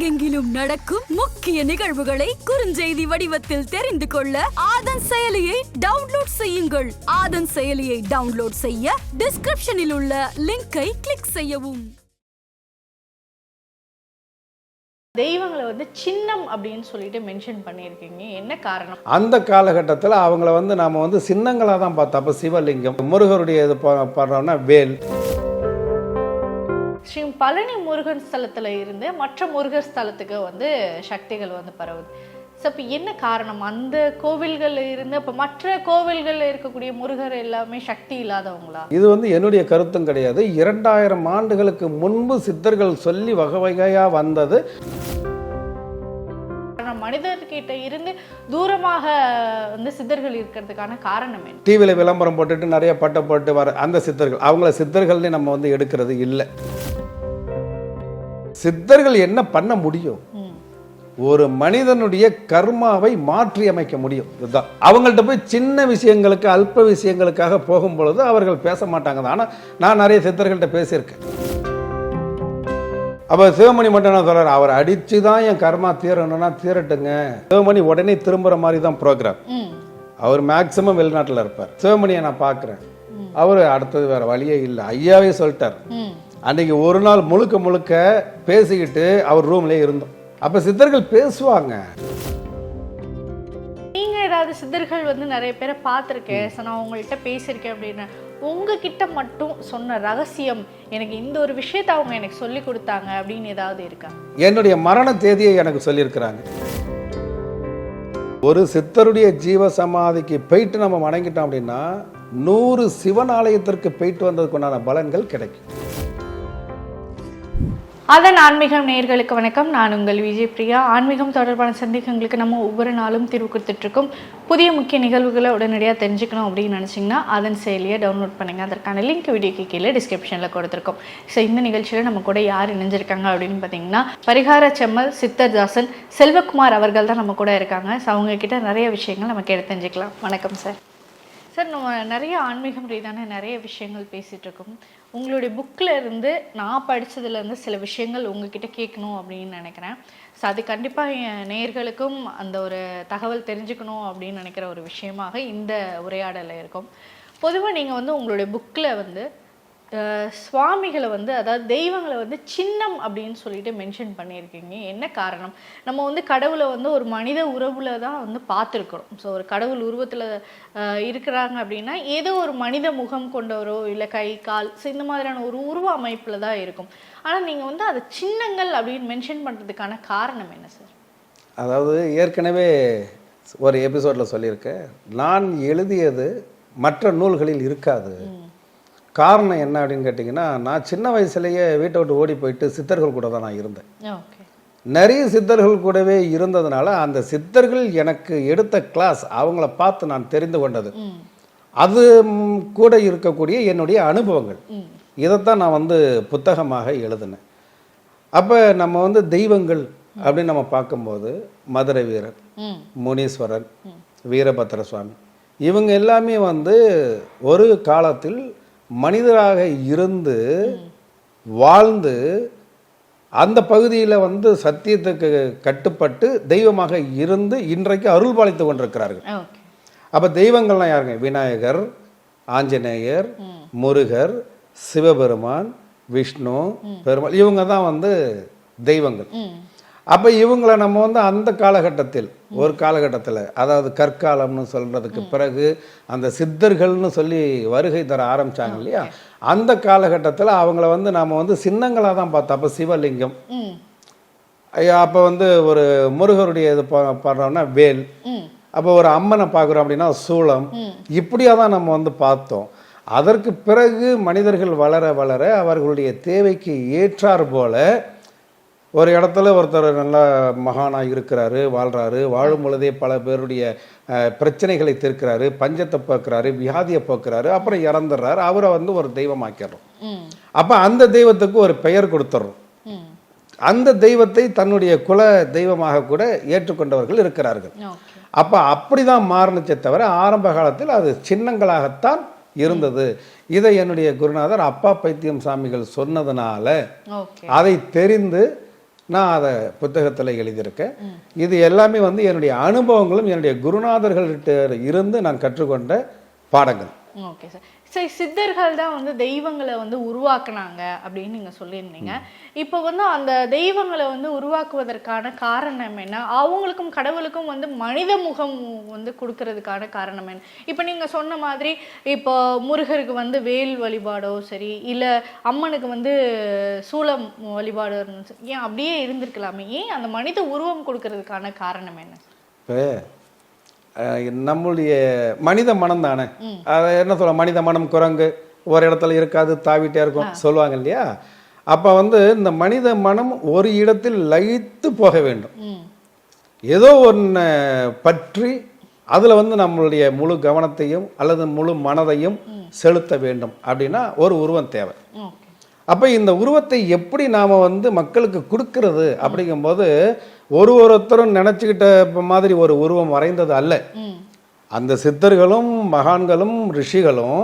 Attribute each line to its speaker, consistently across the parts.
Speaker 1: உலகெங்கிலும் நடக்கும் முக்கிய நிகழ்வுகளை குறுஞ்செய்தி வடிவத்தில் தெரிந்து கொள்ள ஆதன் செயலியை டவுன்லோட் செய்யுங்கள். ஆதன் செயலியை டவுன்லோட் செய்ய டிஸ்கிரிப்ஷனில் உள்ள லிங்கை கிளிக் செய்யவும்.
Speaker 2: தெய்வங்களை வந்து சின்னம் அப்படின்னு சொல்லிட்டு மென்ஷன் பண்ணியிருக்கீங்க. என்ன காரணம்?
Speaker 3: அந்த காலகட்டத்தில் அவங்கள வந்து நாம் வந்து சின்னங்களாக தான் பார்த்தோம். அப்போ சிவலிங்கம் முருகருடைய இது பா- பாடுறோம்னா வேல்.
Speaker 2: ஸ்ரீ பழனி முருகன் ஸ்தலத்துல இருந்து மற்ற முருகர் ஸ்தலத்துக்கு வந்து சக்திகள் வந்து பரவுது. ஸோ இப்போ என்ன காரணம்? அந்த கோவில்கள்ல இருந்து இப்போ மற்ற கோவில்கள்ல இருக்கக்கூடிய முருகர் எல்லாமே சக்தி இல்லாதவங்களா?
Speaker 3: இது வந்து என்னுடைய கருத்தும் கிடையாது. இரண்டாயிரம் ஆண்டுகளுக்கு முன்பு சித்தர்கள் சொல்லி வகை வகையாக வந்தது.
Speaker 2: மனிதர்கிட்ட இருந்து தூரமாக வந்து சித்தர்கள் இருக்கிறதுக்கான காரணம் என்ன?
Speaker 3: டிவியில் விளம்பரம் போட்டுட்டு நிறைய பட்டை போட்டு வர அந்த சித்தர்கள். அவங்கள சித்தர்கள்னு நம்ம வந்து எடுக்கிறது இல்லை. சித்தர்கள் என்ன பண்ண முடியும். ஒரு மனிதனுடைய கர்மாவை மாற்றி அமைக்க முடியும். இதுதான். அவங்கள்ட்ட போய் சின்ன விஷயங்களுக்கு அல்ப விஷயங்களுக்காக போகும் பொழுது அவர்கள் பேச மாட்டாங்க. ஆனால் நான் நிறைய சித்தர்கள்ட்ட பேசியிருக்கேன். அப்போ சிவமணி மட்டும் என்ன சொல்றாரு? அவர் அடிச்சு தான் என் கர்மா தீரணும்னா தீரட்டுங்க. சிவமணி உடனே திரும்புகிற மாதிரி தான் ப்ரோக்ராம் அவர் மேக்சிமம் வெளிநாட்டில் இருப்பார். சிவமணியை நான் பார்க்குறேன். அவர் அடுத்தது வேற வழியே இல்லை. ஐயாவே சொல்லிட்டார்.
Speaker 2: ம்
Speaker 3: அன்னைக்கு ஒரு நாள் முழுக்க முழுக்க பேசிக்கிட்டு அவர் ரூம்லேயே இருந்தோம். அப்போ சித்தர்கள் பேசுவாங்க.
Speaker 2: நீங்க ஏதாவது சித்தர்கள் வந்து நிறைய பேரை பார்த்துருக்கேன் ஸோ நான் உங்கள்கிட்ட பேசியிருக்கேன் அப்படின்னு. உங்ககிட்ட மட்டும் சொன்ன ரகசியம் எனக்கு இந்த ஒரு விஷயத்தை அவங்க எனக்கு சொல்லி கொடுத்தாங்க அப்படின்னு ஏதாவது இருக்கா?
Speaker 3: என்னுடைய மரண தேதியை எனக்கு சொல்லியிருக்கிறாங்க. ஒரு சித்தருடைய ஜீவ சமாதிக்கு போயிட்டு நம்ம வணங்கிட்டோம் அப்படின்னா நூறு சிவன் ஆலயத்திற்கு போயிட்டு வந்ததுக்குண்டான பலன்கள் கிடைக்கும்.
Speaker 2: அதன் ஆன்மீகம் நேயர்களுக்கு வணக்கம். நான் உங்கள் விஜய் பிரியா. ஆன்மீகம் தொடர்பான சந்தேகங்களுக்கு நம்ம ஒவ்வொரு நாளும் தீர்வு கொடுத்துட்ருக்கோம். புதிய முக்கிய நிகழ்வுகளை உடனடியாக தெரிஞ்சுக்கணும் அப்படின்னு நினச்சிங்கன்னா அதன் செயலியை டவுன்லோட் பண்ணுங்கள் அதற்கான லிங்க் வீடியோக்கு கீழே டிஸ்கிரிப்ஷனில் கொடுத்துருக்கோம். ஸோ இந்த நிகழ்ச்சியில் நம்ம கூட யார் இணைஞ்சிருக்காங்க அப்படின்னு பார்த்தீங்கன்னா பரிகார செம்மல் சித்தர்தாசன் செல்வகுமார் அவர்கள் தான் நம்ம கூட இருக்காங்க. ஸோ அவங்கக்கிட்ட நிறைய விஷயங்கள் நம்ம கேட்டு தெரிஞ்சுக்கலாம். வணக்கம் சார் சார் நம்ம நிறைய ஆன்மீகம் ரீதியான நிறைய விஷயங்கள் பேசிகிட்ருக்கோம் உங்களுடைய புக்கில் இருந்து நான் படித்ததுலேருந்து சில விஷயங்கள் உங்ககிட்ட கேட்கணும் அப்படின்னு நினைக்கிறேன். ஸோ அது கண்டிப்பாக என் நேயர்களுக்கும் அந்த ஒரு தகவல் தெரிஞ்சுக்கணும் அப்படின்னு நினைக்கிற ஒரு விஷயமாக இந்த உரையாடலில் இருக்கும். பொதுவாக நீங்கள் வந்து உங்களுடைய புக்கில் வந்து சுவாமிகளை வந்து அதாவது தெய்வங்களை வந்து சின்னம் அப்படின்னு சொல்லிட்டு மென்ஷன் பண்ணியிருக்கீங்க. என்ன காரணம்? நம்ம வந்து கடவுளை வந்து ஒரு மனித உறவுல தான் வந்து பார்த்துருக்குறோம். ஸோ ஒரு கடவுள் உருவத்தில் இருக்கிறாங்க அப்படின்னா ஏதோ ஒரு மனித முகம் கொண்டவரோ இல்லை கை கால் ஸோ இந்த மாதிரியான ஒரு உருவ அமைப்பில் தான் இருக்கும். ஆனால் நீங்கள் வந்து அதை சின்னங்கள் அப்படின்னு மென்ஷன் பண்ணுறதுக்கான காரணம் என்ன சார்
Speaker 3: அதாவது ஏற்கனவே ஒரு எபிசோடில் சொல்லியிருக்கேன். நான் எழுதியது மற்ற நூல்களில் இருக்காது. காரணம் என்ன அப்படின்னு கேட்டிங்கன்னா நான் சின்ன வயசுலேயே வீட்டை விட்டு ஓடி போயிட்டு சித்தர்கள் கூட தான் நான் இருந்தேன். நிறைய சித்தர்கள் கூடவே இருந்ததுனால அந்த சித்தர்கள் எனக்கு எடுத்த கிளாஸ் அவங்கள பார்த்து நான் தெரிந்து கொண்டது. அது கூட இருக்கக்கூடிய என்னுடைய அனுபவங்கள். இதைத்தான் நான் வந்து புத்தகமாக எழுதினேன். அப்போ நம்ம வந்து தெய்வங்கள் அப்படின்னு நம்ம பார்க்கும்போது மதுரை வீரர் முனீஸ்வரன் வீரபத்திர சுவாமி இவங்க எல்லாமே வந்து ஒரு காலத்தில் மனிதராக இருந்து வாழ்ந்து அந்த பகுதியில் வந்து சத்தியத்துக்கு கட்டுப்பட்டு தெய்வமாக இருந்து இன்றைக்கு அருள் பாலித்து கொண்டிருக்கிறார்கள். அப்போ தெய்வங்கள்லாம் யாருங்க? விநாயகர் ஆஞ்சநேயர் முருகர் சிவபெருமான் விஷ்ணு பெருமாள். இவங்க தான் வந்து தெய்வங்கள். அப்போ இவங்கள நம்ம வந்து அந்த காலகட்டத்தில் ஒரு காலகட்டத்தில் அதாவது கற்காலம்னு சொல்றதுக்கு பிறகு அந்த சித்தர்கள்னு சொல்லி வருகை தர ஆரம்பிச்சாங்க இல்லையா? அந்த காலகட்டத்தில் அவங்கள வந்து நாம வந்து சின்னங்களாக தான் பார்த்தோம். அப்போ சிவலிங்கம். அப்போ வந்து ஒரு முருகருடைய இது பாடுறோம்னா வேல். அப்போ ஒரு அம்மனை பார்க்குறோம் அப்படின்னா சூளம். இப்படியா தான் நம்ம வந்து பார்த்தோம். அதற்கு பிறகு மனிதர்கள் வளர வளர அவர்களுடைய தேவைக்கு ஏற்றார் போல ஒரு இடத்துல ஒருத்தர் நல்லா மகானாக இருக்கிறாரு வாழ்றாரு வாழும் பொழுதே பல பேருடைய பிரச்சனைகளை தீர்க்கிறாரு பஞ்சத்தை போக்குறாரு வியாதியை போக்குறாரு அப்புறம் இறந்துடுறாரு. அவரை வந்து ஒரு தெய்வமாக்கிறோம்
Speaker 2: ம்.
Speaker 3: அப்போ அந்த தெய்வத்துக்கு ஒரு பெயர் கொடுத்துட்றோம். அந்த தெய்வத்தை தன்னுடைய குல தெய்வமாக கூட ஏற்றுக்கொண்டவர்கள் இருக்கிறார்கள். அப்போ அப்படி தான் மாறுனுச்சே தவிர ஆரம்ப காலத்தில் அது சின்னங்களாகத்தான் இருந்தது. இதை என்னுடைய குருநாதர் அப்பா பைத்தியம் சாமிகள் சொன்னதுனால அதை தெரிந்து நான் அதை புத்தகத்தில் எழுதியிருக்கேன். இது எல்லாமே வந்து என்னுடைய அனுபவங்களும் என்னுடைய குருநாதர்கள்கிட்ட இருந்து நான் கற்றுக்கொண்ட பாடங்கள்.
Speaker 2: Okay sir. சரி சித்தர்கள் தான் வந்து தெய்வங்களை வந்து உருவாக்குனாங்க அப்படின்னு நீங்கள் சொல்லியிருந்தீங்க. இப்போ வந்து அந்த தெய்வங்களை வந்து உருவாக்குவதற்கான காரணம் என்ன? அவங்களுக்கும் கடவுளுக்கும் வந்து மனித முகம் வந்து கொடுக்கறதுக்கான காரணம் என்ன? இப்போ நீங்கள் சொன்ன மாதிரி இப்போ முருகருக்கு வந்து வேல் வழிபாடோ சரி இல்லை அம்மனுக்கு வந்து சூளம் வழிபாடோ இருந்துச்சு ஏன் அப்படியே இருந்திருக்கலாமே? ஏன் அந்த மனித உருவம் கொடுக்கறதுக்கான காரணம் என்ன?
Speaker 3: இப்போ நம்முடைய மனித மனம் தானே? அதை என்ன சொல்ல மனித மனம் குரங்கு ஒரு இடத்துல இருக்காது தாவிட்டே இருக்கும். சொல்லுவாங்க இல்லையா? அப்போ வந்து இந்த மனித மனம் ஒரு இடத்தில் லயித்து போக வேண்டும். ஏதோ ஒன்று பற்றி அதில் வந்து நம்மளுடைய முழு கவனத்தையும் அல்லது முழு மனதையும் செலுத்த வேண்டும். அப்படின்னா ஒரு உருவம் தேவை. அப்போ இந்த உருவத்தை எப்படி நாம் வந்து மக்களுக்கு கொடுக்கறது அப்படிங்கும்போது ஒரு ஒருத்தரும் நினச்சிக்கிட்ட மாதிரி ஒரு உருவம் வரைந்தது அல்ல. அந்த சித்தர்களும் மகான்களும் ரிஷிகளும்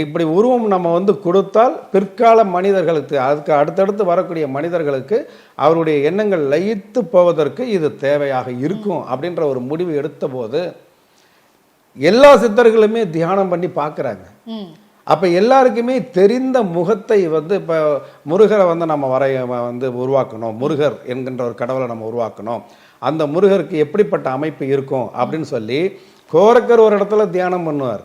Speaker 3: இப்படி உருவம் நம்ம வந்து கொடுத்தால் பிற்கால மனிதர்களுக்கு அதுக்கு அடுத்தடுத்து வரக்கூடிய மனிதர்களுக்கு அவருடைய எண்ணங்கள் லயித்து போவதற்கு இது தேவையாக இருக்கும் அப்படின்ற ஒரு முடிவு எடுத்தபோது எல்லா சித்தர்களுமே தியானம் பண்ணி பார்க்குறாங்க. அப்போ எல்லாருக்குமே தெரிந்த முகத்தை வந்து இப்போ முருகரை வந்து நம்ம வரைய வந்து உருவாக்கணும். முருகர் என்கின்ற ஒரு கடவுளை நம்ம உருவாக்கணும். அந்த முருகருக்கு எப்படிப்பட்ட அமைப்பு இருக்கும் அப்படின்னு சொல்லி கோரக்கர் ஒரு இடத்துல தியானம் பண்ணுவார்.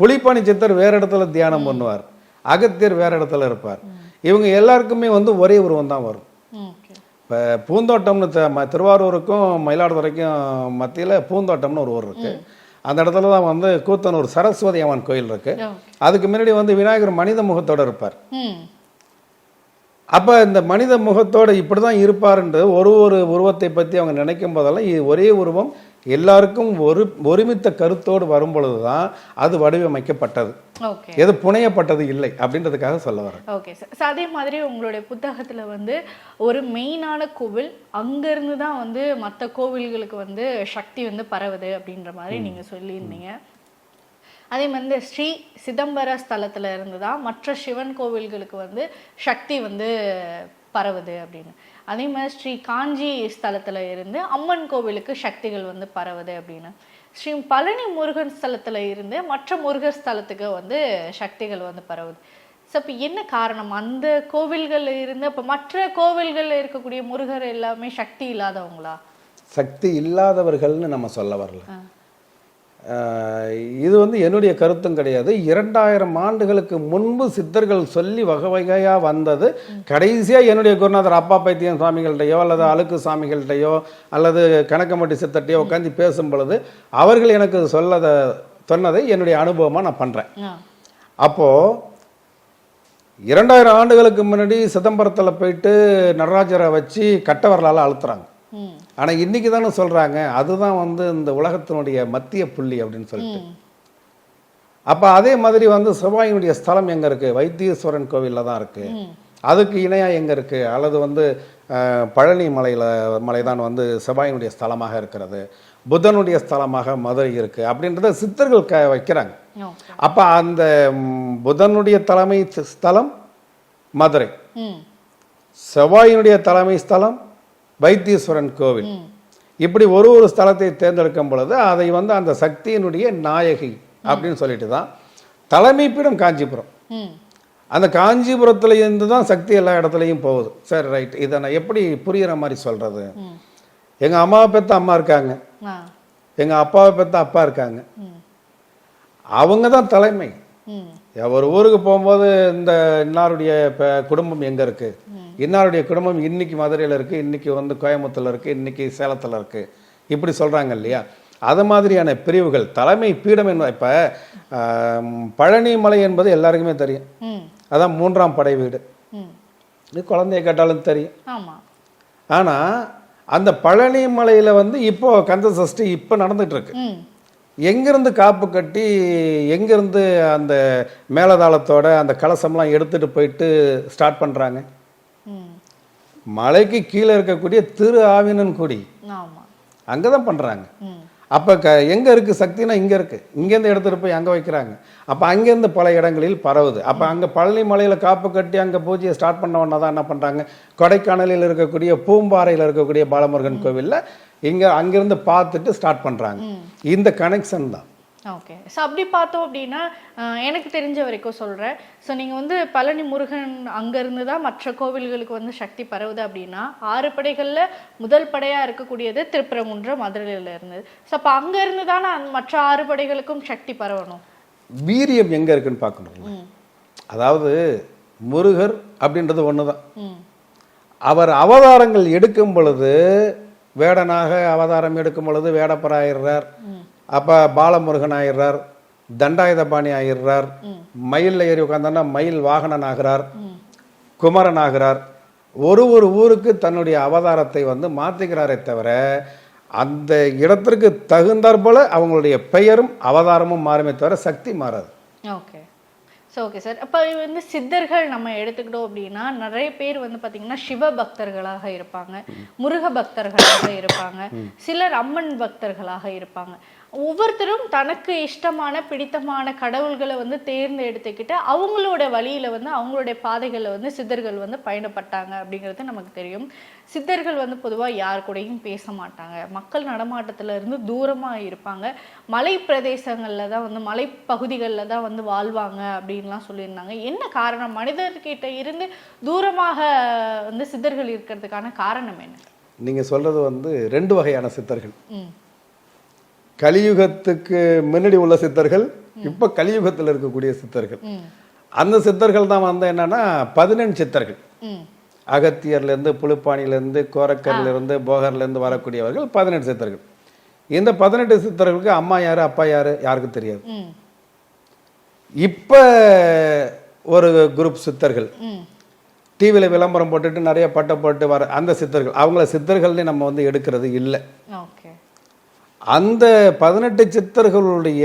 Speaker 3: புலிப்பாணி சித்தர் வேற இடத்துல தியானம் பண்ணுவார். அகத்தியர் வேற இடத்துல இருப்பார். இவங்க எல்லாருக்குமே வந்து ஒரே உருவம் தான் வரும். இப்போ பூந்தோட்டம்னு திருவாரூருக்கும் மயிலாடுதுறைக்கும் மத்தியில் பூந்தோட்டம்னு ஒரு ஊர் இருக்கு. அந்த இடத்துல தான் வந்து கூத்தனூர் சரஸ்வதி அம்மன் கோயில் இருக்கு. அதுக்கு முன்னாடி வந்து விநாயகர் மனித முகத்தோட இருப்பார். அப்போ இந்த மனித முகத்தோட இப்படி தான் இருப்பாருன்றது ஒரு ஒரு உருவத்தை பற்றி அவங்க நினைக்கும் போதெல்லாம் இது ஒரே உருவம் எல்லாருக்கும் ஒரு ஒருமித்த கருத்தோடு வரும் பொழுது தான் அது வடிவமைக்கப்பட்டது.
Speaker 2: ஓகே.
Speaker 3: எது புனையப்பட்டது இல்லை அப்படின்றதுக்காக சொல்ல வரேன்.
Speaker 2: ஓகே. சார் அதே மாதிரி உங்களுடைய புத்தகத்தில் வந்து ஒரு மெயினான கோவில் அங்கேருந்து தான் வந்து மற்ற கோவில்களுக்கு வந்து சக்தி வந்து பரவுது அப்படின்ற மாதிரி நீங்கள் சொல்லியிருந்தீங்க. அதே மாதிரி ஸ்ரீ சிதம்பர ஸ்தலத்துல இருந்து தான் மற்ற சிவன் கோவில்களுக்கு வந்து சக்தி வந்து பரவுது அப்படின்னு. அதே மாதிரி ஸ்ரீ காஞ்சி ஸ்தலத்துல இருந்து அம்மன் கோவிலுக்கு சக்திகள் வந்து பரவுது அப்படின்னு. ஸ்ரீ பழனி முருகன் ஸ்தலத்துல இருந்து மற்ற முருகர் ஸ்தலத்துக்கு வந்து சக்திகள் வந்து பரவுது. ஸோ இப்போ என்ன காரணம்? அந்த கோவில்கள்ல இருந்து அப்போ மற்ற கோவில்கள்ல இருக்கக்கூடிய முருகர் எல்லாமே சக்தி இல்லாதவங்களா?
Speaker 3: சக்தி இல்லாதவர்கள்னு நம்ம சொல்ல வரல. இது வந்து என்னுடைய கருத்தும் கிடையாது. இரண்டாயிரம் ஆண்டுகளுக்கு முன்பு சித்தர்கள் சொல்லி வகை வகையாக வந்தது. கடைசியாக என்னுடைய குருநாதர் அப்பா பைத்தியம் சுவாமிகள்கிட்டயோ அல்லது அழுக்கு சாமிகள்கிட்டயோ அல்லது கணக்கம்பட்டி சித்தர்கிட்டயோ உட்காந்து பேசும் பொழுது அவர்கள் எனக்கு சொல்லத சொன்னதை என்னுடைய அனுபவமாக நான் பண்ணுறேன் அப்போது இரண்டாயிரம் ஆண்டுகளுக்கு முன்னாடி சிதம்பரத்தில் போயிட்டு நடராஜரை வச்சு கட்ட வரலால் அழுத்துறாங்க. ஆனால் இன்னைக்கு தானே சொல்கிறாங்க அதுதான் வந்து இந்த உலகத்தினுடைய மத்திய புள்ளி அப்படின்னு சொல்லிட்டு. அப்போ அதே மாதிரி வந்து செவ்வாயினுடைய ஸ்தலம் எங்கே இருக்குது வைத்தீஸ்வரன் கோவிலில் தான் இருக்குது அதுக்கு இணையாக எங்கே இருக்குது அல்லது வந்து பழனி மலையில் மலை தான் வந்து செவ்வாயினுடைய ஸ்தலமாக இருக்கிறது. புதனுடைய ஸ்தலமாக மதுரை இருக்குது அப்படின்றத சித்தர்கள் க வைக்கிறாங்க. அப்போ அந்த புதனுடைய தலைமை ஸ்தலம் மதுரை. செவ்வாயினுடைய தலைமை ஸ்தலம் வைத்தீஸ்வரன் கோவில். இப்படி ஒரு ஒரு ஸ்தலத்தை தேர்ந்தெடுக்கும் பொழுது அதை வந்து அந்த சக்தியினுடைய நாயகி அப்படின்னு சொல்லிட்டு தான் தலைமைப்பீடம் காஞ்சிபுரம். அந்த காஞ்சிபுரத்துல இருந்து தான் சக்தி எல்லா இடத்துலையும் போகுது. சரி ரைட். இதை நான் எப்படி புரியுற மாதிரி சொல்றது?
Speaker 2: ம்.
Speaker 3: எங்கள் அம்மாவை பெற்ற அம்மா இருக்காங்க.
Speaker 2: ஆ.
Speaker 3: எங்கள் அப்பாவை பெற்ற அப்பா இருக்காங்க. அவங்க தான் தலைமை. ஒரு ஊருக்கு போகும்போது இந்த இன்னாருடைய குடும்பம் எங்கே இருக்குது இன்னாருடைய குடும்பம் இன்னைக்கு மதுரையில் இருக்குது இன்னைக்கு வந்து கோயம்புத்தூர்ல இருக்குது இன்னைக்கு சேலத்தில் இருக்குது இப்படி சொல்கிறாங்க இல்லையா? அது மாதிரியான பிரிவுகள் தலைமை பீடம் என்பது இப்போ பழனி மலை என்பது எல்லாருக்குமே தெரியும். அதான் மூன்றாம் படை வீடு. இது குழந்தைய கேட்டாலும் தெரியும். ஆனால் அந்த பழனி மலையில் வந்து இப்போ கந்த சஷ்டி இப்போ நடந்துட்டு இருக்கு
Speaker 2: ம்.
Speaker 3: எங்கேருந்து காப்பு கட்டி எங்கேருந்து அந்த மேலதாளத்தோட அந்த கலசம்லாம் எடுத்துட்டு போயிட்டு ஸ்டார்ட் பண்ணுறாங்க மலைக்கு கீழே இருக்கக்கூடிய திரு ஆவினன்குடி
Speaker 2: ஆமா.
Speaker 3: அங்கே தான் பண்ணுறாங்க
Speaker 2: ம்.
Speaker 3: அப்போ க எங்கே இருக்குது சக்தினா இங்கே இருக்குது இங்கேருந்து எடுத்துகிட்டு போய் அங்கே வைக்கிறாங்க. அப்போ அங்கேருந்து பல இடங்களில் பரவுது. அப்போ அங்கே பழனி மலையில் காப்பு கட்டி அங்கே பூஜையை ஸ்டார்ட் பண்ண உடனே தான் என்ன பண்ணுறாங்க கொடைக்கானலில் இருக்கக்கூடிய பூம்பாறையில் இருக்கக்கூடிய பாலமுருகன் கோவிலில் இங்கே அங்கேருந்து பார்த்துட்டு ஸ்டார்ட் பண்ணுறாங்க இந்த கனெக்ஷன் தான்.
Speaker 2: ஓகே ஸோ அப்படி பார்த்தோம் அப்படின்னா எனக்கு தெரிஞ்ச வரைக்கும் சொல்கிறேன் ஸோ நீங்கள் வந்து பழனி முருகன் அங்கேருந்து தான் மற்ற கோவில்களுக்கு வந்து சக்தி பரவுது அப்படின்னா ஆறு படைகளில் முதல் படையாக இருக்கக்கூடியது திருப்பரங்குன்றம் மதுரையில் இருந்தது ஸோ அப்போ அங்கேருந்து தானே மற்ற ஆறு படைகளுக்கும் சக்தி பரவணும்?
Speaker 3: வீரியம் எங்கே இருக்குன்னு பார்க்கணும். அதாவது முருகர் அப்படின்றது ஒன்று தான் அவர் அவதாரங்கள் எடுக்கும் பொழுது வேடனாக அவதாரம் எடுக்கும் பொழுது வேடப்பர் ஆயிடுறார் அப்போ பாலமுருகன் ஆயிடுறார் தண்டாயுதபாணி ஆயிடுறார் மயிலில் ஏறி உட்காந்தோன்னா மயில் வாகனன் ஆகிறார் குமரன் ஆகிறார். ஒரு ஒரு ஊருக்கு தன்னுடைய அவதாரத்தை வந்து மாற்றிக்கிறாரே தவிர அந்த இடத்திற்கு தகுந்தாற்போல அவங்களுடைய பெயரும் அவதாரமும் மாறுமே தவிர சக்தி மாறாது.
Speaker 2: ஓகே. ஸோ ஓகே சார் அப்போ வந்து சித்தர்கள் நம்ம எடுத்துக்கிட்டோம் அப்படின்னா நிறைய பேர் வந்து பார்த்தீங்கன்னா சிவ பக்தர்களாக இருப்பாங்க முருக பக்தர்களாக இருப்பாங்க சிலர் அம்மன் பக்தர்களாக இருப்பாங்க. ஒவ்வொருத்தரும் தனக்கு இஷ்டமான பிடித்தமான கடவுள்களை வந்து தேர்ந்தெடுத்துக்கிட்டு அவங்களோட வழியில வந்து அவங்களுடைய பாதைகளில் வந்து சித்தர்கள் வந்து பயணப்பட்டாங்க அப்படிங்கிறது நமக்கு தெரியும். சித்தர்கள் வந்து பொதுவாக யார் கூடயும் பேச மாட்டாங்க. மக்கள் நடமாட்டத்துல இருந்து தூரமாக இருப்பாங்க. மலை பிரதேசங்களில் தான் வந்து மலைப்பகுதிகளில் தான் வந்து வாழ்வாங்க அப்படின்லாம் சொல்லியிருந்தாங்க. என்ன காரணம்? மனிதர்கிட்ட இருந்து தூரமாக வந்து சித்தர்கள் இருக்கிறதுக்கான காரணம் என்ன?
Speaker 3: நீங்கள் சொல்றது வந்து ரெண்டு வகையான சித்தர்கள். கலியுகத்துக்கு முன்னாடி உள்ள சித்தர்கள் இப்போ கலியுகத்தில் இருக்கக்கூடிய சித்தர்கள். அந்த சித்தர்கள் தான் வந்து என்னன்னா பதினெண் சித்தர்கள்.
Speaker 2: ம்.
Speaker 3: அகத்தியர்லேருந்து புழுப்பாணியிலேருந்து கோரக்கர்லேருந்து போகர்லேருந்து வரக்கூடியவர்கள் பதினெட்டு சித்தர்கள். இந்த பதினெட்டு சித்தர்களுக்கு அம்மா யார் அப்பா யார் யாருக்கும் தெரியாது. இப்போ ஒரு குரூப் சித்தர்கள். டிவியில் விளம்பரம் போட்டுட்டு நிறைய பட்டம் போட்டு வர அந்த சித்தர்கள். அவங்கள சித்தர்கள்னு நம்ம வந்து எடுக்கிறது இல்லை.
Speaker 2: ஓகே.
Speaker 3: அந்த பதினெட்டு சித்தர்களுடைய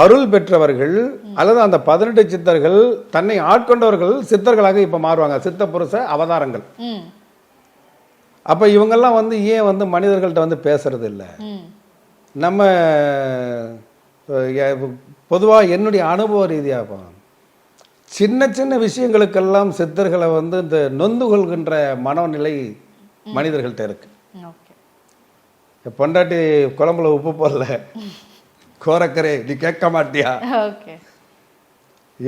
Speaker 3: அருள் பெற்றவர்கள் அல்லது அந்த பதினெட்டு சித்தர்கள் தன்னை ஆட்கொண்டவர்கள் சித்தர்களாக இப்ப மாறுவாங்க. சித்த புருஷ அவதாரங்கள். அப்ப இவங்கெல்லாம் வந்து ஏன் வந்து மனிதர்கள்ட்ட வந்து பேசுறது இல்ல நம்ம பொதுவா என்னுடைய அனுபவ ரீதியாக. சின்ன சின்ன விஷயங்களுக்கெல்லாம் சித்தர்களை வந்து இந்த நொந்து கொள்கின்ற மனநிலை மனிதர்கள்ட்ட இருக்கு. என் பொண்டாட்டி குழம்புல உப்பு போடல. கோரக்கரே நீ கேட்க மாட்டியா?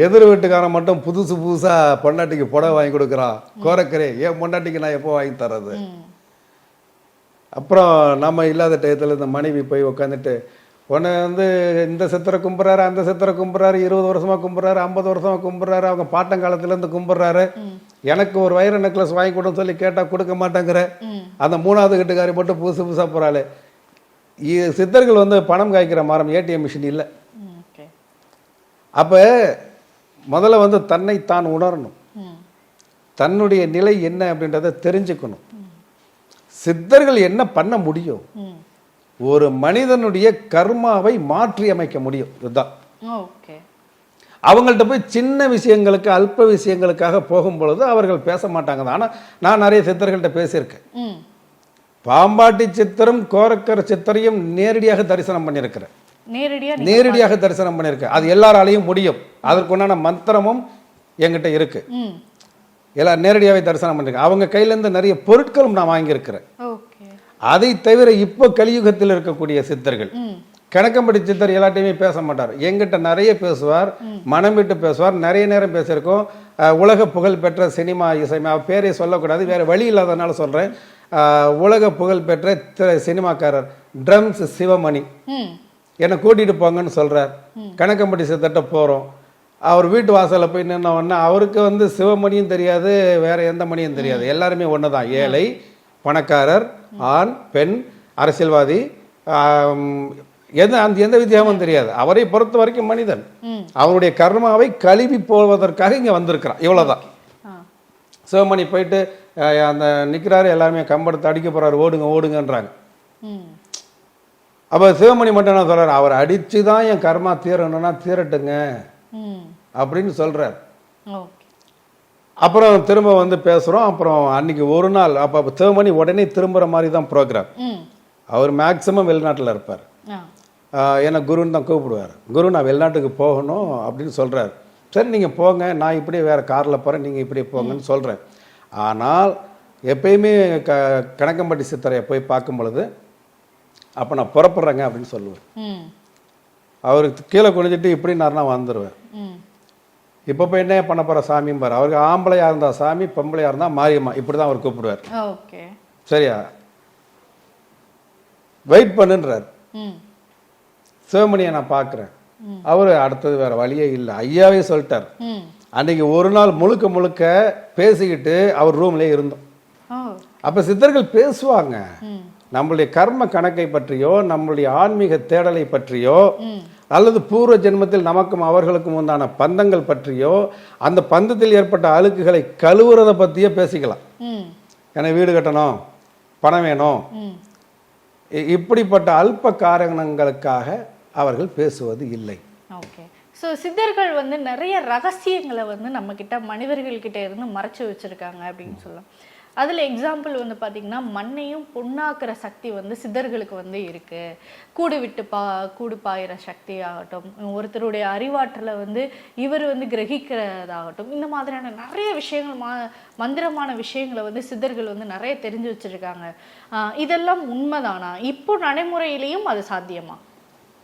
Speaker 3: எதிர் வீட்டுக்காரன் மட்டும் புதுசு புதுசா பொண்டாட்டிக்கு புடவை வாங்கி கொடுக்குறான் கோரக்கரே ஏன் பொண்டாட்டிக்கு நான் எப்போ வாங்கி தர்றது? அப்புறம் நம்ம இல்லாத டயத்தில் இந்த மனைவி போய் உட்காந்துட்டு உன்னை வந்து இந்த சித்தரை கும்பிட்றாரு அந்த சித்தரை கும்பிட்றாரு இருபது வருஷமா கும்பிட்றாரு ஐம்பது வருஷமா கும்பிட்றாரு அவங்க பாட்டங்காலத்துலேருந்து கும்பிட்றாரு எனக்கு ஒரு வைர நெக்லஸ் வாங்கி கொடுன்னு சொல்லி கேட்டால் கொடுக்க மாட்டேங்கிற. அந்த மூணாவது கட்டுக்காரி போட்டு புதுசு புதுசாக போகிறாள் சித்தர்கள் வந்து பணம் காய்க்கிற மரம் ஏடிஎம் மிஷின் இல்லை. அப்போ முதல்ல வந்து தன்னை தான் உணரணும். தன்னுடைய நிலை என்ன அப்படின்றத தெரிஞ்சுக்கணும். சித்தர்கள் என்ன பண்ண முடியும்? ஒரு மனிதனுடைய கர்மாவை மாற்றி அமைக்க முடியும். இதுதான். அவங்கள்ட்ட போய் சின்ன விஷயங்களுக்கு அல்ப விஷயங்களுக்காக போகும் பொழுது அவர்கள் பேச மாட்டாங்க. ஆனால் நான் நிறைய சித்தர்கள்ட்ட பேசியிருக்கேன். பாம்பாட்டி சித்தரும் கோரக்கர் சித்தரையும் நேரடியாக தரிசனம் பண்ணியிருக்கிறேன். நேரடியாக தரிசனம் பண்ணியிருக்கேன். அது எல்லாராலையும் முடியும். அதற்குண்டான மந்திரமும் என்கிட்ட இருக்கு. எல்லாம் நேரடியாகவே தரிசனம் பண்ணியிருக்கேன். அவங்க கையிலேருந்து நிறைய பொருட்களும் நான் வாங்கியிருக்கிறேன். அதை தவிர இப்போ கலியுகத்தில் இருக்கக்கூடிய சித்தர்கள் கணக்கம்படி சித்தர் எல்லாட்டையுமே பேச மாட்டார். எங்கிட்ட நிறைய பேசுவார் மனம் விட்டு பேசுவார் நிறைய நேரம் பேசியிருக்கோம். உலக புகழ் பெற்ற சினிமா அவர் பேரை சொல்லக்கூடாது வேற வழி இல்லாதனால சொல்கிறேன் உலக புகழ் பெற்ற திரை சினிமாக்காரர் ட்ரம்ஸ் சிவமணி. என்னை கூட்டிட்டு போங்கன்னு சொல்றார். கணக்கம்பட்டி சித்தர்கிட்ட போகிறோம் அவர் வீட்டு வாசலில் போய் நின்ன உடனே அவருக்கு வந்து சிவமணியும் தெரியாது வேற எந்த மணியும் தெரியாது. எல்லாருமே ஒன்று தான் ஏழை பணக்காரர் ஆண் பெண் அரசியல்வாதி எந்த அந்த எந்த வித்தியாசமும் தெரியாது. அவரை பொறுத்த வரைக்கும் மனிதன். அவருடைய கர்மாவை கழுவி போவதற்காக இங்கே வந்திருக்கிறான். இவ்வளவுதான். சிவமணி போயிட்டு அந்த நிற்கிறாரு எல்லாருமே கம்பெடுத்து அடிக்க போறாரு ஓடுங்க ஓடுங்கன்றாங்க. அப்போ சிவமணி மட்டும் என்ன சொல்றாரு? அவர் அடிச்சு தான் என் கர்மா தீரணும்னா தீரட்டுங்க. அப்படின்னு சொல்றார். அப்புறம் திரும்ப வந்து பேசுகிறோம் அப்புறம் அன்னைக்கு ஒரு நாள் அப்போ சிவமணி உடனே திரும்புகிற மாதிரி தான் ப்ரோக்ராம் அவர் மேக்சிமம் வெளிநாட்டில் இருப்பார். என்னை குருன்னு தான் கூப்பிடுவார். குரு நான் வெளிநாட்டுக்கு போகணும் அப்படின்னு சொல்கிறார் சரி நீங்கள் போங்க. நான் இப்படியே வேறு காரில் போகிறேன் நீங்கள் இப்படியே போங்கன்னு சொல்கிறேன் ஆனால் எப்பயுமே க கணக்கம்பட்டி சித்தரை போய் பார்க்கும் பொழுது அப்போ நான் புறப்படுறேங்க அப்படின்னு சொல்லுவேன். அவருக்கு கீழே குனிஞ்சிட்டு இப்படி நான் வந்துடுவேன் இப்போ போய் என்ன பண்ண போகிற சாமிம்பார் அவருக்கு ஆம்பளையாக இருந்தால் சாமி பொம்பளையாக இருந்தால் மாரியம்மா. இப்படி தான் அவர் கூப்பிடுவார்.
Speaker 2: ஓகே.
Speaker 3: சரியா? வெயிட் பண்ணுன்றார். சிவமணியை நான் பார்க்குறேன். அவர் அடுத்தது வேற வழியே இல்லை. ஐயாவே சொல்லிட்டார். அன்னைக்கு ஒரு நாள் முழுக்க முழுக்க பேசிக்கிட்டு அவர் ரூம்லேயே இருந்தோம். அப்போ சித்தர்கள் பேசுவாங்க. நம்மளுடைய கர்ம கணக்கை பற்றியோ நம்மளுடைய ஆன்மீக தேடலை பற்றியோ அல்லது பூர்வ ஜென்மத்தில் நமக்கும் அவர்களுக்கும் உண்டான பந்தங்கள் பற்றியோ அந்த பந்தத்தில் ஏற்பட்ட அழுக்குகளை கழுவுறதை பற்றியோ பேசிக்கலாம். எனக்கு வீடு கட்டணும் பணம் வேணும். இப்படிப்பட்ட அல்ப காரணங்களுக்காக அவர்கள் பேசுவது இல்லை.
Speaker 2: ஓகே. ஸோ சித்தர்கள் வந்து நிறைய ரகசியங்களை வந்து நம்ம கிட்ட மனிதர்கள்கிட்ட இருந்து மறைச்சு வச்சிருக்காங்க அப்படின்னு சொல்லலாம். அதில் எக்ஸாம்பிள் வந்து பார்த்தீங்கன்னா மண்ணையும் பொண்ணாக்குற சக்தி வந்து சித்தர்களுக்கு வந்து இருக்கு. கூடு விட்டு பா கூடு பாயிற சக்தி ஆகட்டும் ஒருத்தருடைய அறிவாற்றலை வந்து இவர் வந்து கிரகிக்கிறதாகட்டும் இந்த மாதிரியான நிறைய விஷயங்கள் மா மந்திரமான விஷயங்களை வந்து சித்தர்கள் வந்து நிறைய தெரிஞ்சு வச்சிருக்காங்க. இதெல்லாம் உண்மைதானா? இப்போ நடைமுறையிலையும் அது சாத்தியமா?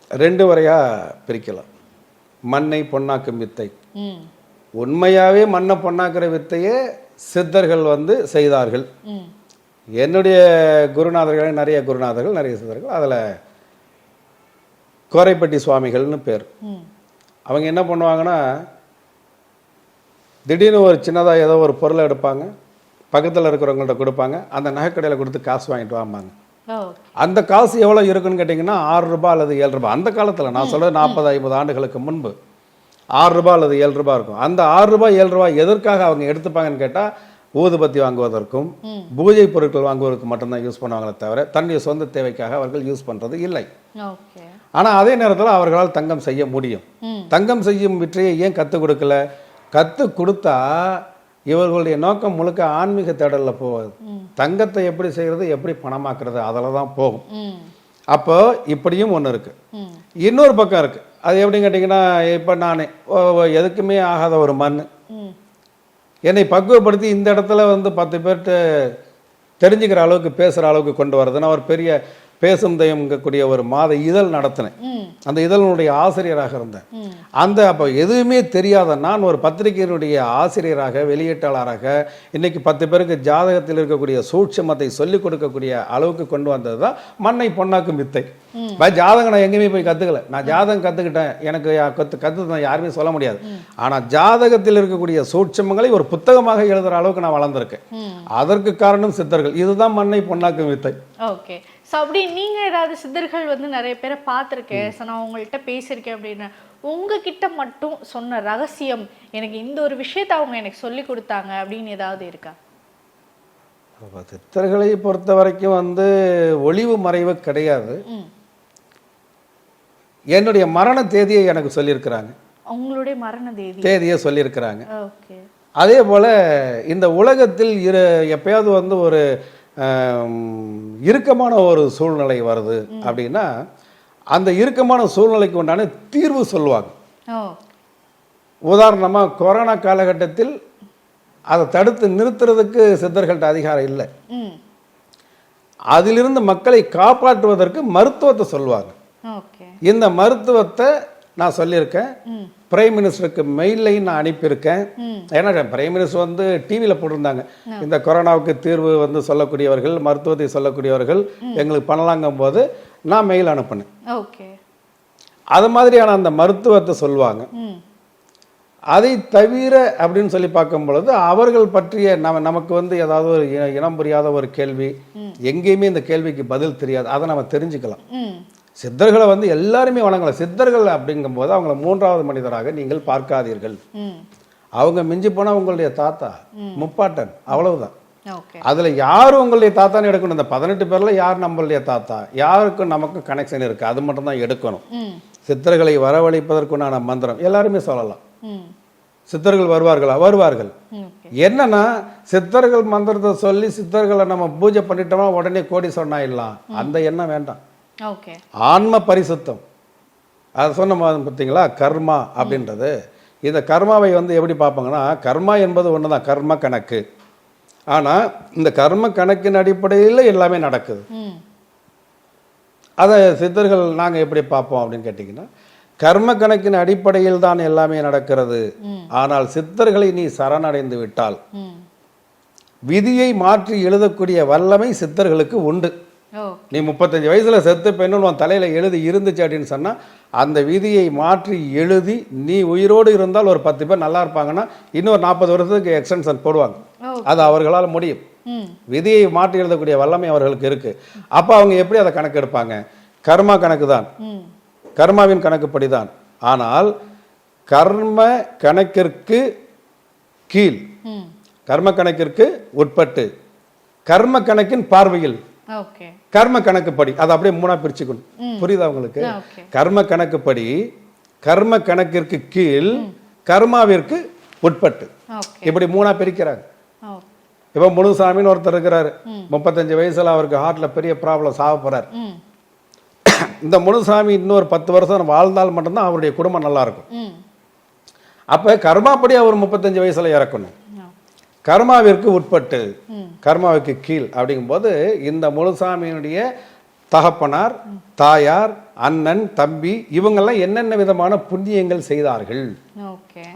Speaker 3: ரெண்டு வரையா பிரிக்கலாம். மண்ணை பொன்னாக்கும் வித்தை.
Speaker 2: ம்.
Speaker 3: உண்மையாகவே மண்ணை பொன்னாக்குற வித்தையே சித்தர்கள் வந்து செய்தார்கள். என்னுடைய குருநாதர்களே நிறைய குருநாதர்கள் நிறைய சித்தர்கள் அதில் கோரைப்பட்டி சுவாமிகள்னு பேர். அவங்க என்ன பண்ணுவாங்கன்னா திடீர்னு ஒரு சின்னதாக ஏதோ ஒரு பொருளை எடுப்பாங்க பக்கத்தில் இருக்கிறவங்கள்ட்ட கொடுப்பாங்க அந்த நகைக்கடையில் கொடுத்து காசு வாங்கிட்டு வாம்பாங்க. அந்த காசு எவ்வளோ இருக்குன்னு கேட்டிங்கன்னா ஆறு ரூபாய் அல்லது ஏழு ரூபாய். அந்த காலத்தில் நான் சொல்கிறது நாற்பது ஐம்பது ஆண்டுகளுக்கு முன்பு. ஆறு ரூபாய் அல்லது ஏழு ரூபாய் இருக்கும். அந்த ஆறு ரூபாய் ஏழு ரூபாய் எதற்காக அவங்க எடுத்துப்பாங்கன்னு கேட்டால் ஊதுபத்தி வாங்குவதற்கும் பூஜை பொருட்கள் வாங்குவதற்கு மட்டும்தான் யூஸ் பண்ணுவாங்களே தவிர தன்னுடைய சொந்த தேவைக்காக அவர்கள் யூஸ் பண்ணுறது இல்லை. ஆனால் அதே நேரத்தில் அவர்களால் தங்கம் செய்ய முடியும். தங்கம் செய்யும் விற்றையை ஏன் கற்றுக் கொடுக்கல? கற்றுக் கொடுத்தா இவர்களுடைய நோக்கம் முழுக்க ஆன்மீக தேடலில் போகாது. தங்கத்தை எப்படி செய்கிறது எப்படி பணமாக்குறது அதில் தான் போகும் அப்போ இப்படியும் ஒன்று இருக்கு. இன்னொரு பக்கம் இருக்கு. அது எப்படின்னு கேட்டிங்கன்னா இப்போ நான் எதுக்குமே ஆகாத ஒரு மண் என்னை பக்குவப்படுத்தி இந்த இடத்துல வந்து பத்து பேர்கிட்ட தெரிஞ்சுக்கிற அளவுக்கு பேசுகிற அளவுக்கு கொண்டு வரது நான் ஒரு பெரிய பேசும் தெய்வங்கக்கூடிய ஒரு மாத இதழ் நடத்தினேன். அந்த இதழினுடைய ஆசிரியராக இருந்தேன். அந்த அப்போ எதுவுமே தெரியாத நான் ஒரு பத்திரிகையினுடைய ஆசிரியராக வெளியீட்டாளராக இன்னைக்கு பத்து பேருக்கு ஜாதகத்தில் இருக்கக்கூடிய சூட்சமத்தை சொல்லிக் கொடுக்கக்கூடிய அளவுக்கு கொண்டு வந்தது தான் மண்ணை பொண்ணாக்கும் வித்தை. ஜாதகம் நான் எங்கேயுமே போய் கற்றுக்கல நான் ஜாதகம் கற்றுக்கிட்டேன் எனக்கு கத்து கற்று யாருமே சொல்ல முடியாது. ஆனால் ஜாதகத்தில் இருக்கக்கூடிய சூட்சமங்களை ஒரு புத்தகமாக எழுதுகிற அளவுக்கு நான் வளர்ந்துருக்கேன். அதற்கு காரணம் சித்தர்கள். இதுதான் மண்ணை பொண்ணாக்கும் வித்தை.
Speaker 2: ஓகே. ஸோ அப்படி நீங்கள் ஏதாவது சித்தர்கள் வந்து நிறைய பேரை பார்த்துருக்கேன். ஸோ நான் உங்கள்கிட்ட பேசியிருக்கேன் அப்படின்னு. உங்ககிட்ட மட்டும் சொன்ன ரகசியம் எனக்கு இந்த ஒரு விஷயத்தை அவங்க எனக்கு சொல்லி கொடுத்தாங்க அப்படின்னு ஏதாவது இருக்கா?
Speaker 3: சித்தர்களை பொறுத்த வரைக்கும் வந்து ஒளிவு மறைவு கிடையாது. என்னுடைய மரண தேதியை எனக்கு சொல்லியிருக்கிறாங்க.
Speaker 2: உங்களுடைய மரண தேதி.
Speaker 3: தேதியை சொல்லியிருக்கிறாங்க.
Speaker 2: ஓகே.
Speaker 3: அதே போல் இந்த உலகத்தில் இரு எப்பயாவது வந்து ஒரு இறுக்கமான ஒரு சூழ்நிலை வருது அப்படின்னா அந்த இறுக்கமான சூழ்நிலைக்கு உண்டான தீர்வு சொல்லுவாங்க. உதாரணமாக கொரோனா காலகட்டத்தில் அதை தடுத்து நிறுத்துறதுக்கு சித்தர்கள்ட்ட அதிகாரம் இல்லை. அதிலிருந்து மக்களை காப்பாற்றுவதற்கு மருத்துவத்தை சொல்லுவாங்க. இந்த மருத்துவத்தை நான் சொல்லியிருக்கேன். பிரைம் மினிஸ்டருக்கு மெயிலையும் நான் அனுப்பியிருக்கேன். ஏன்னா பிரைம் மினிஸ்டர் வந்து டிவியில் போட்டிருந்தாங்க. இந்த கொரோனாவுக்கு தீர்வு வந்து சொல்லக்கூடியவர்கள் மருத்துவத்தை சொல்லக்கூடியவர்கள் எங்களுக்கு பண்ணலாங்கும் போது நான் மெயில் அனுப்பினேன்.
Speaker 2: ஓகே.
Speaker 3: அது மாதிரியான அந்த மருத்துவத்தை சொல்லுவாங்க. அதை தவிர அப்படின்னு சொல்லி பார்க்கும் பொழுது அவர்கள் பற்றிய நம்ம நமக்கு வந்து ஏதாவது ஒரு இன- இனம் புரியாத ஒரு கேள்வி எங்கேயுமே இந்த கேள்விக்கு பதில் தெரியாது. அதை நம்ம தெரிஞ்சுக்கலாம். சித்தர்களை வந்து எல்லாருமே வணங்கலாம் சித்தர்கள் அப்படிங்கும்போது அவங்கள மூன்றாவது மனிதராக நீங்கள் பார்க்காதீர்கள். அவங்க மிஞ்சி போனா உங்களுடைய தாத்தா முப்பாட்டன் அவ்வளவுதான். அதுல யார் உங்களுடைய தாத்தான்னு எடுக்கணும்? இந்த பதினெட்டு பேர்ல யார் நம்மளுடைய தாத்தா? யாருக்கும் நமக்கும் கனெக்ஷன் இருக்கு. அது மட்டும் தான் எடுக்கணும் சித்தர்களை வரவழைப்பதற்குண்டான மந்திரம் எல்லாருமே சொல்லலாம். சித்தர்கள் வருவார்களா? வருவார்கள். என்னன்னா சித்தர்கள் மந்திரத்தை சொல்லி சித்தர்களை நம்ம பூஜை பண்ணிட்டோமா உடனே கோடி சொன்னாயிடலாம் அந்த எண்ணம் வேண்டாம். ஆன்ம பரிசுத்தம் அது சொன்ன பார்த்தீங்களா கர்மா அப்படின்றது. இந்த கர்மாவை வந்து எப்படி பார்ப்பாங்கன்னா கர்மா என்பது ஒன்று தான் கர்ம கணக்கு. ஆனால் இந்த கர்ம கணக்கின் அடிப்படையில் எல்லாமே நடக்குது. அதை சித்தர்கள் நாங்கள் எப்படி பார்ப்போம் அப்படின்னு கேட்டிங்கன்னா கர்ம கணக்கின் அடிப்படையில் தான் எல்லாமே நடக்கிறது. ஆனால் சித்தர்களை நீ சரணடைந்து விட்டால் விதியை மாற்றி எழுதக்கூடிய வல்லமை சித்தர்களுக்கு உண்டு. நீ முப்பத்தஞ்சு வயசுல செத்து பெண்ணுன்னு உன் தலையில எழுதி இருந்துச்சு அப்படின்னு சொன்னா அந்த விதியை மாற்றி எழுதி நீ உயிரோடு இருந்தால் ஒரு பத்து பேர் நல்லா இருப்பாங்கன்னா இன்னொரு நாற்பது வருஷத்துக்கு எக்ஸ்டென்ஷன் போடுவாங்க. அது அவர்களால் முடியும். விதியை மாற்றி எழுதக்கூடிய வல்லமை அவர்களுக்கு இருக்கு. அப்போ அவங்க எப்படி அதை கணக்கு எடுப்பாங்க? கர்மா கணக்கு தான் கர்மாவின் கணக்குப்படி தான் ஆனால் கர்ம கணக்கிற்கு கீழ். கர்ம கணக்கிற்கு உட்பட்டு. கர்ம கணக்கின் பார்வையில். கர்ம கணக்குப்படி அதை அப்படியே மூணா பிரிச்சுக்கணும். புரியுதா உங்களுக்கு? கர்ம கணக்குப்படி கர்ம கணக்கிற்கு கீழ் கர்மாவிற்கு உட்பட்டு. இப்படி மூணா பிரிக்கிறாங்க. இப்போ முனுசாமின்னு ஒருத்தர் இருக்கிறாரு. முப்பத்தஞ்சு வயசுல அவருக்கு ஹார்ட்ல பெரிய ப்ராப்ளம் சாக போறாரு. இந்த முனுசாமி இன்னொரு பத்து வருஷம் வாழ்ந்தால் மட்டும்தான் அவருடைய குடும்பம் நல்லா இருக்கும். அப்ப கர்மாப்படி அவர் முப்பத்தஞ்சு வயசுல இறக்கணும். கர்மாவிற்கு உட்பட்டு
Speaker 2: ம்.
Speaker 3: கர்மாவுக்கு கீழ் அப்படிங்கும்போது இந்த முனுசாமியினுடைய தகப்பனார் தாயார் அண்ணன் தம்பி இவங்கெல்லாம் என்னென்ன விதமான புண்ணியங்கள் செய்தார்கள்?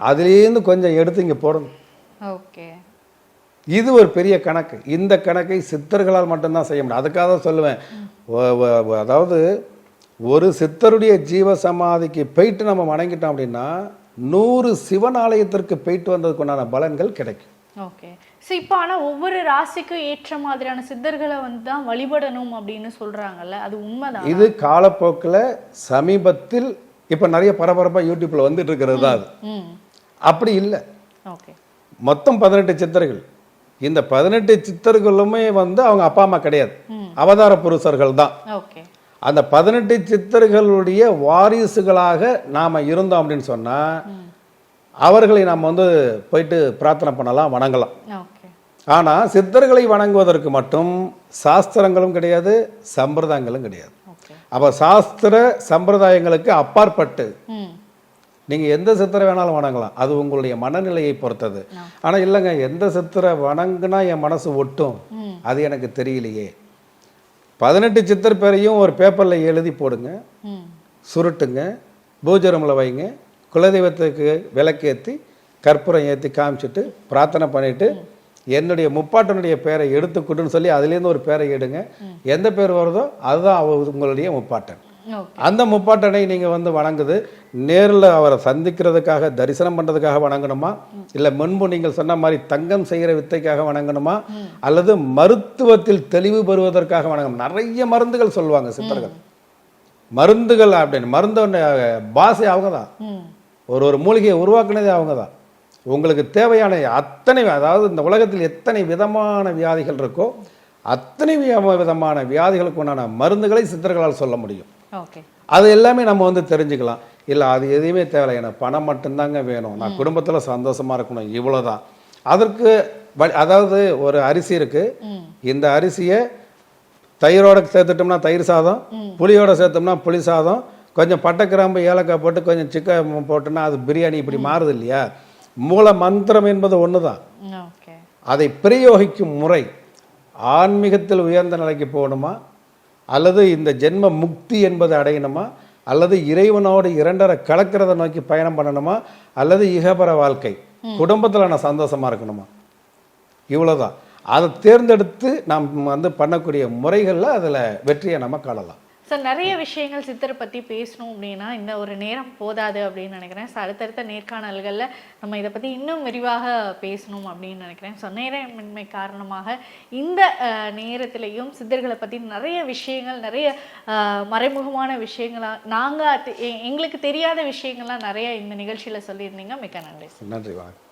Speaker 3: அதுலேருந்து கொஞ்சம் எடுத்து இங்கே போடணும். இது ஒரு பெரிய கணக்கு. இந்த கணக்கை சித்தர்களால் மட்டும்தான் செய்ய முடியும். அதுக்காக தான் சொல்லுவேன். அதாவது ஒரு சித்தருடைய ஜீவ சமாதிக்கு போயிட்டு நம்ம வணங்கிட்டோம் அப்படின்னா நூறு சிவன் ஆலயத்திற்கு போயிட்டு வந்ததுக்குண்டான பலன்கள் கிடைக்கும்.
Speaker 2: ஓகே. ஸோ இப்போ ஆனால் ஒவ்வொரு ராசிக்கும் ஏற்ற மாதிரியான சித்தர்களை வந்து தான் வழிபடணும் அப்படின்னு சொல்றாங்கல்ல அது உண்மைதான்?
Speaker 3: இது காலப்போக்கில் சமீபத்தில் இப்போ நிறைய பரபரப்பாக யூடியூப்ல வந்துட்டு இருக்கிறது தான் அது. அப்படி இல்லை.
Speaker 2: ஓகே.
Speaker 3: மொத்தம் பதினெட்டு சித்தர்கள். இந்த பதினெட்டு சித்தர்களுமே வந்து அவங்க அப்பா அம்மா கிடையாது. அவதார புருஷர்கள் தான்.
Speaker 2: ஓகே.
Speaker 3: அந்த பதினெட்டு சித்தர்களுடைய வாரிசுகளாக நாம இருந்தோம் அப்படின்னு சொன்னா அவர்களை நாம் வந்து போயிட்டு பிரார்த்தனை பண்ணலாம் வணங்கலாம்.
Speaker 2: ஓகே.
Speaker 3: ஆனா சித்தர்களை வணங்குவதற்கு மட்டும் சாஸ்திரங்களும் கிடையாது சம்பிரதாயங்களும் கிடையாது. அப்ப சாஸ்திர சம்பிரதாயங்களுக்கு அப்பாற்பட்டு
Speaker 2: ம்.
Speaker 3: நீங்க எந்த சித்தரை வேணாலும் வணங்கலாம். அது உங்களுடைய மனநிலையை பொறுத்தது. ஆனா இல்லைங்க எந்த சித்தரை வணங்குனா என் மனசு ஒட்டும். அது எனக்கு தெரியலையே. பதினெட்டு சித்தர் பேரையும் ஒரு பேப்பர்ல எழுதி போடுங்க. சுருட்டுங்க. பூஜை ரூமில் வைங்க. குலதெய்வத்துக்கு விளக்கேற்றி கற்பூரம் ஏற்றி காமிச்சிட்டு பிரார்த்தனை பண்ணிட்டு என்னுடைய முப்பாட்டனுடைய பேரை எடுத்துக்கிட்டுன்னு சொல்லி அதுலேருந்து ஒரு பேரை எடுங்க. எந்த பேர் வருதோ அதுதான் அவ- உங்களுடைய முப்பாட்டன். அந்த முப்பாட்டனை நீங்கள் வந்து வணங்குது. நேரில் அவரை சந்திக்கிறதுக்காக தரிசனம் பண்ணுறதுக்காக வணங்கணுமா? இல்லை முன்பு நீங்கள் சொன்ன மாதிரி தங்கம் செய்கிற வித்தைக்காக வணங்கணுமா? அல்லது மருத்துவத்தில் தெளிவு பெறுவதற்காக வணங்கணும். நிறைய மருந்துகள் சொல்லுவாங்க சித்தர்கள். மருந்துகள் அப்படின்னு மருந்தோட பாசை அவங்க தான். ஒரு ஒரு மூலிகையை உருவாக்குனதே அவங்க தான். உங்களுக்கு தேவையான அத்தனை அதாவது இந்த உலகத்தில் எத்தனை விதமான வியாதிகள் இருக்கோ அத்தனை விதமான வியாதிகளுக்கு உண்டான மருந்துகளை சித்தர்களால் சொல்ல முடியும். அது எல்லாமே நம்ம வந்து தெரிஞ்சுக்கலாம். இல்லை அது எதுவுமே தேவையில்லை. எனக்கு பணம் மட்டும்தாங்க வேணும். நான் குடும்பத்தில் சந்தோஷமா இருக்கணும். இவ்வளோதான் அதற்கு அதாவது ஒரு அரிசி இருக்கு.
Speaker 2: ம்.
Speaker 3: இந்த அரிசியை தயிரோட சேர்த்துட்டோம்னா தயிர் சாதம் புளியோட சேர்த்தோம்னா புளி சாதம் கொஞ்சம் பட்டை கிராம்பு ஏலக்காய் போட்டு கொஞ்சம் சிக்கன் போட்டோம்னா அது பிரியாணி இப்படி மாறுது இல்லையா மூல மந்திரம் என்பது ஒன்று தான் அதை பிரயோகிக்கும் முறை ஆன்மீகத்தில் உயர்ந்த நிலைக்கு போகணுமா? அல்லது இந்த ஜென்ம முக்தி என்பதை அடையணுமா? அல்லது இறைவனோடு இரண்டரை கலக்கிறத நோக்கி பயணம் பண்ணணுமா? அல்லது இகபர வாழ்க்கை குடும்பத்தில் நான் சந்தோஷமா இருக்கணுமா? இவ்வளவுதான். அதை தேர்ந்தெடுத்து நாம் வந்து பண்ணக்கூடிய முறைகளில் அதில் வெற்றியை நம்ம காணலாம்.
Speaker 2: சார் நிறைய விஷயங்கள் சித்தரை பற்றி பேசணும் அப்படின்னா இந்த ஒரு நேரம் போதாது அப்படின்னு நினைக்கிறேன். ஸோ அடுத்தடுத்த நேர்காணல்களில் நம்ம இதை பற்றி இன்னும் விரிவாக பேசணும் அப்படின்னு நினைக்கிறேன். ஸோ நேரமின்மை காரணமாக இந்த நேரத்திலையும் சித்தர்களை பற்றி நிறைய விஷயங்கள் நிறைய மறைமுகமான விஷயங்களாக நாங்கள் எங்களுக்கு தெரியாத விஷயங்கள்லாம் நிறைய இந்த நிகழ்ச்சியில் சொல்லியிருந்தீங்க. மிக்க நன்றி
Speaker 3: நன்றி வணக்கம்.